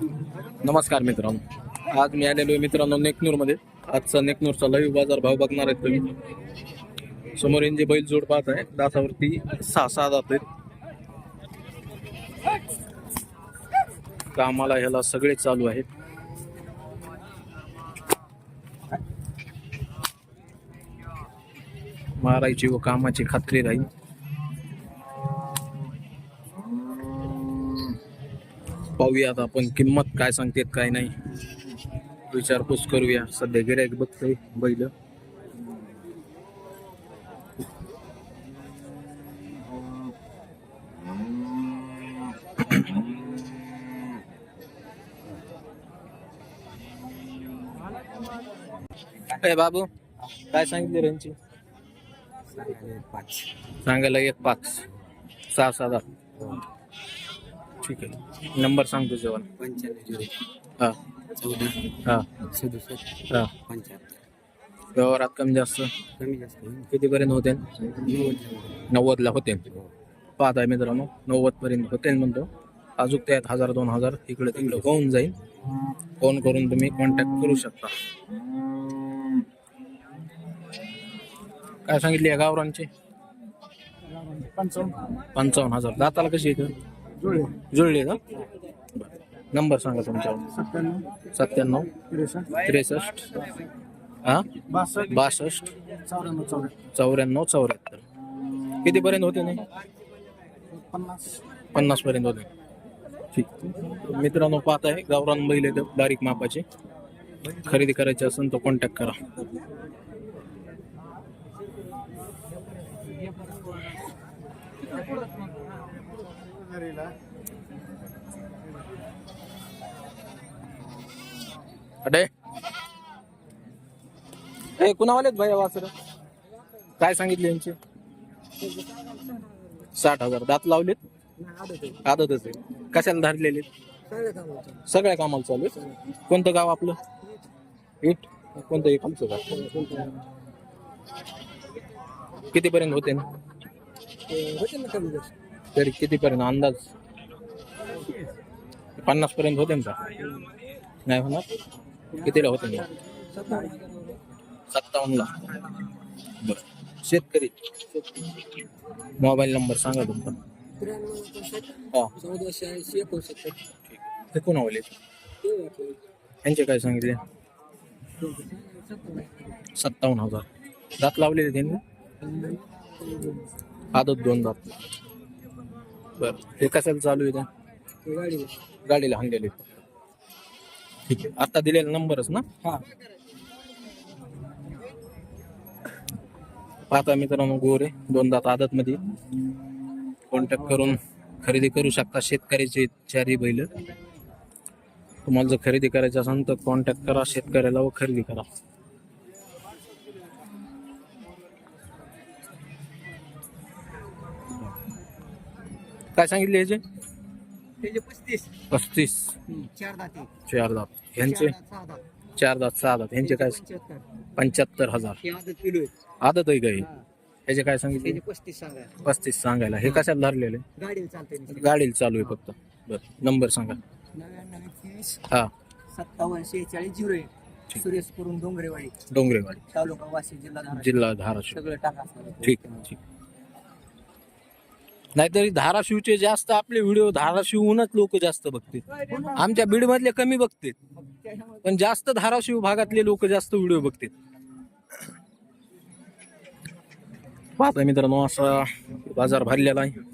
नमस्कार मित्रांनो. आज मी आलेलो आहे मित्रांनो नेकनूरमध्ये. आजचा नेकनूरचा लाईव्ह बाजार भाव बघणार आहेत तुम्ही. समोर जे बैल जोड पाहत आहे. दासावरती सहा सहा जात आहेत. कामाला ह्याला सगळे चालू आहेत. मारायची व कामाची खात्री राहील. पाहूया आता आपण किंमत काय सांगतेत काय नाही. विचारपूस करूया. सध्या गिरायक बघतोय बैल. बाबू काय सांगितले रेंजची सांगायला एक पाच. सहा सात ठीक आहे. नंबर सांगतो जेवण. पंच्याण्णव झिरो हा. चौदा हा. सदुसष्ट हा. पंच्याहत्तर व्यवहारात कमी जास्त. कमी जास्त होईल. कितीपर्यंत होते? नव्वद झाले. नव्वदला होते. पाहत आहे मित्रांनो नव्वद पर्यंत होते म्हणतो अजून त्यात हजार दोन हजार इकडे तिकडे होऊन जाईल. फोन करून तुम्ही कॉन्टॅक्ट करू शकता. काय सांगितले या गावरांचे पंचावन्न. हजार. दाताला कशी येतं जुळले. का नंबर सांगा तुमचा. सत्त्याण्णव. त्रेसष्ट. हा? बासष्ट. चौऱ्याण्णव चौऱ्याहत्तर. कितीपर्यंत होते नाही? पन्नास. पर्यंत होते. ठीक. मित्रांनो पाहत आहे गावरान बैल आहेत बारीक मापाचे. खरेदी करायची असेल तर कॉन्टॅक्ट करा. अडे. ए कुणावालेत भैया वासर? काय सांगितले यांचे? साठ हजार. दात लावलेत? आदतच आहे. कशाला धरलेले? सगळ्या कामाला चालू आहे कोणतं गाव आपलं? इट. कोणतं एक आमचं गाव. कितीपर्यंत होते? ना तरी कितीपर्यंत? अंदाज? पन्नास पर्यंत होते ना नाही होणार? कितीला होते? ना सत्तावन्नला. बर. शेतकरी. मोबाईल नंबर सांगा तुमचा. हा. चौदाशे ऐंशी एकोणसत्तर कोण आवले यांचे काय सांगितले? सत्तावन्न हजार. दात लावलेले त्यांनी? आदत दोन दात बर. हे कशाला चालू आहे त्या गाडी गाडीला हाणलेले. ठीक आहे. आता दिलेला नंबरच ना? हा. पाहता मित्रांनो गोरे दोन दात आदत मध्ये कॉन्टॅक्ट करून खरेदी करू शकता शेतकऱ्याचे चारी बैल. तुम्हाला जर खरेदी करायचं असेल तर कॉन्टॅक्ट करा शेतकऱ्याला व खरेदी करा. काय सांगितले याचे? त्याचे पस्तीस. पस्तीस. चार दाते. चार दात. यांचे? चार दात सहा दात. यांचे काय? पंच्याहत्तर. पंच्याहत्तर हजार. हे आदत किलो आहे आदत आहे काही याचे काय सांगितले? त्याचे पस्तीस सांगा. पस्तीस सांगायला. हे कशाला धरलेले? गाडीला चालते गाडीला चालू आहे फक्त. बर नंबर सांगा. नव्याण्णव एकवीस हा. सत्तावन्न शेहेचाळीस झिरो एक. सुरेश करून डोंगरेवाडी. डोंगरेवाडी. तालुका वाशी जिल्हा धाराशिव. जिल्हा धाराशिव. सगळं टाका. ठीक ठीक नाहीतरी धाराशिवचे जास्त आपले व्हिडिओ धाराशिवहूनच लोक जास्त बघते. आमच्या बीड मधले कमी बघते. पण जास्त धाराशिव भागातले लोक जास्त व्हिडिओ बघते. पाहता मित्रांनो असा बाजार भरलेला आहे.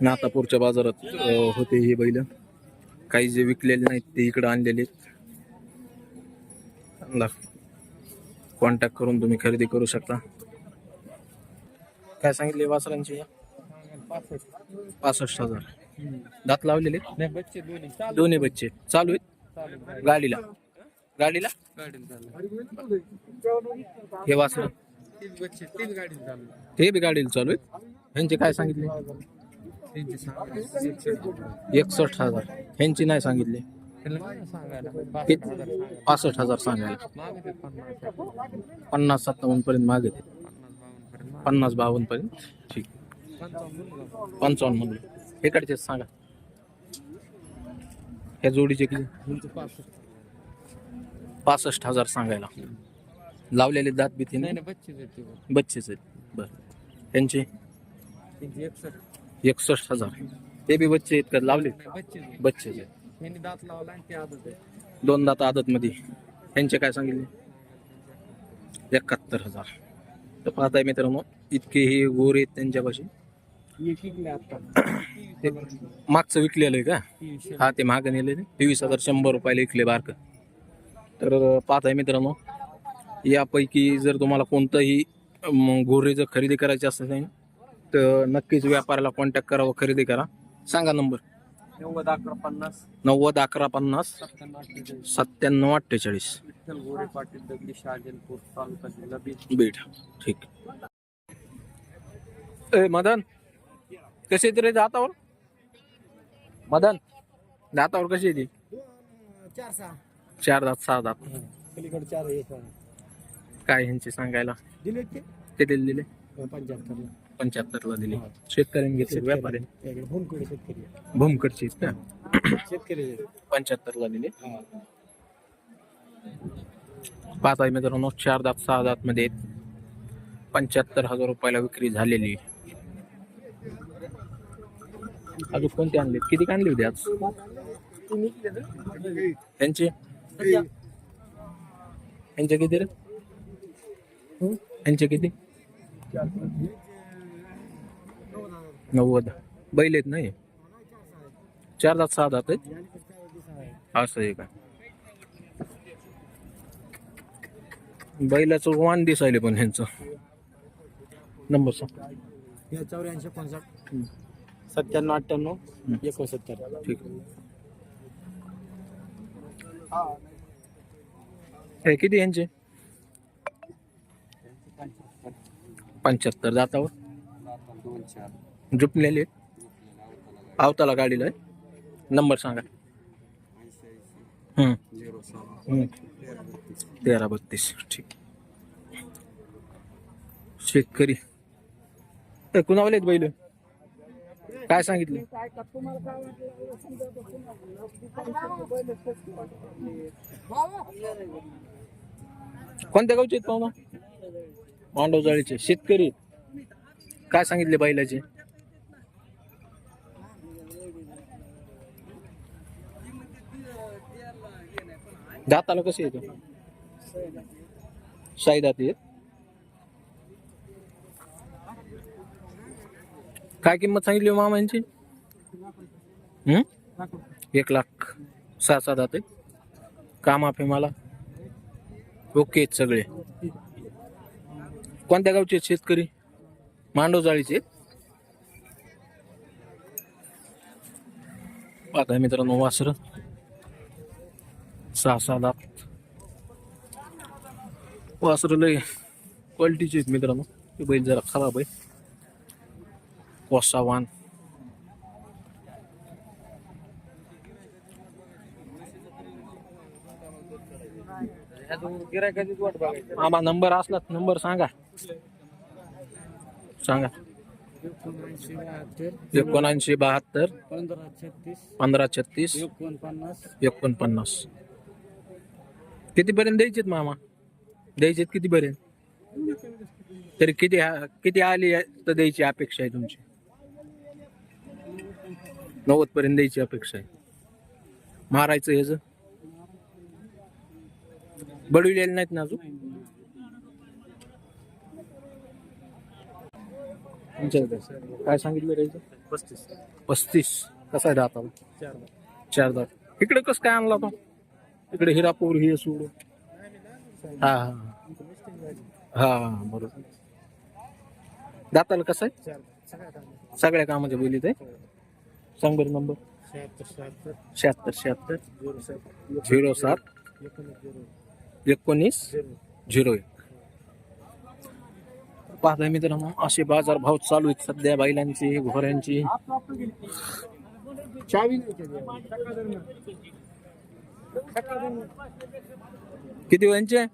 नातापूरच्या बाजारात होते हे बैल. काही जे विकलेले नाहीत ते इकडे आणलेले कॉन्टॅक्ट करून तुम्ही खरेदी करू शकता. काय सांगितले वासरांची? पासष्ट हजार. दात लावलेले? दोन्ही. बच्चे. चालू आहेत? गाडीला. गाडीला? हे वासर. ते बी गाडीला चालू आहेत. ह्यांचे काय सांगितले? एकसष्ट हजार. ह्यांची नाही सांगितले. पासष्ट हजार सांगायला. पन्नास सत्तावन्न पर्यंत मागे पन्नास बावन्न पर्यंत. ठीक. पंचावन्न म्हणलं. इकडचे सांगा. ह्या जोडीचे किती? पासष्ट हजार सांगायला. लावलेले दात भीती नाही बच्चेच आहेत बरं. त्यांचे? एकसष्ट. हजार. ते बी बच्चे आहेत का? लावले बच्चेच आहेत. त्यांनी दात लावला आणि ते आदत आहे. दोन दात आदत मध्ये त्यांचे काय सांगितले? एकाहत्तर हजार. तर पाहताय मित्रांनो इतके हे गोरे आहेत त्यांच्यापाशी. एक इकले आता. ते मागचं विकलेलं आहे का? तीनशे. हा ते महाग नेले तेवीस हजार शंभर रुपयाला विकले बारक. तर पाहताय मित्रांनो यापैकी जर तुम्हाला कोणतंही अं, गोरे जर खरेदी करायचे असेल तर नक्कीच व्यापाराला कॉन्टॅक्ट करा व खरेदी करा. सांगा नंबर नव्वद अकरा पन्नास. नव्वद अकरा पन्नास. सत्त्याण्णव अठ्ठेचाळीस. सत्त्याण्णव अठ्ठेचाळीस. विठ्ठल गोरे पाटील दगडी शहाजनपूर तालुका जिल्हा बीड बीड. ठीक. ए मदन कसे येते रे दातावर? मदन दातावर कशी येते? चार सहा चार दात सहा दात. पलीकडे चार काय ह्यांचे सांगायला? दिले ते? किती दिले? पंच्याहत्तर पंच्याहत्तरला दिले. शेतकऱ्यांनी घेतले व्यापारी. भूमकडे शेतकरी भूमकडचे आहेत का शेतकरी पंच्याहत्तरला दिले. पाच आहे मित्रांनो चार दात सहा दात मध्ये पंच्याहत्तर हजार रुपयाला विक्री झालेली. आहे. अजून कोणते आणले किती आणले होते आज? त्यांचे? यांचे किती रे? यांचे किती? नव्वद. बैल आहेत नाही चार दात सहा दात आहेत? असं आहे का? बैलाचं वाण दिसायले पण ह्यांचं. नंबर सांग. चौऱ्याऐंशी पंचाहत्तर सत्त्याण्णव अठ्ठ्याण्णव एकोणसत्तर. ठीक हे. किती यांचे? पंच्याहत्तर. दातावर दोन चार. झुपलेले आवताला गाडीला आहे. नंबर सांगा. हम्म, तेरा बत्तीस. ठीक. शेतकरी. ए, कुणावाले आहेत बैल? काय सांगितले? कोणत्या गावचे आहेत पाहुणा मांडवजाळीचे. शेतकरी काय सांगितले बैलाचे? दाताला कसे येतो? शाही दात आहेत. काय किंमत सांगितली हो मामा यांची एक लाख सहा सहा दात आहेत. काम आहे मला? ओके सगळे. कोणत्या गावचे आहेत शेतकरी? मांडवजाळीचे आहेत? मित्रांनो वासर. सहा सहा दात वासर लय क्वालिटीचे आहेत मित्रांनो. ते बैल जरा खराब आहे कोसावान. आम्हा नंबर असला नंबर सांगा. सांगा. एकोणऐंशी बहात्तर पंधरा छत्तीस पंधरा छत्तीस एकोणपन्नास एकोणपन्नास. कितीपर्यंत द्यायचेत मामा? द्यायचेत कितीपर्यंत? तरी किती किती आली आहे तर द्यायची अपेक्षा आहे तुमची? नव्वद पर्यंत द्यायची अपेक्षा आहे. मारायचं ह्याच बडविलेले नाहीत ना अजून? तुमच्याकडे काय सांगितलं पस्तीस. पस्तीस. कसा आहे दाताला? चार चार दात. इकडे कसं काय आणला तो? इकडे हिरापूर हे सोडून. हा हा. हा बरोबर. दाताला कसं आहे? सगळ्या कामाच्या बोलीत आहे? सांग बरं नंबर शहात्तर शहात्तर. झिरो सात. एकोणीस. झिरो एक. पाहता मित्रांनो असे बाजार भाव चालू आहेत सध्या बैलांची घोऱ्यांची किती वयांचे?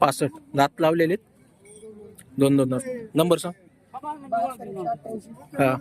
पासष्ट. दात लावलेले? दोन दोन नंबर सांग. हा.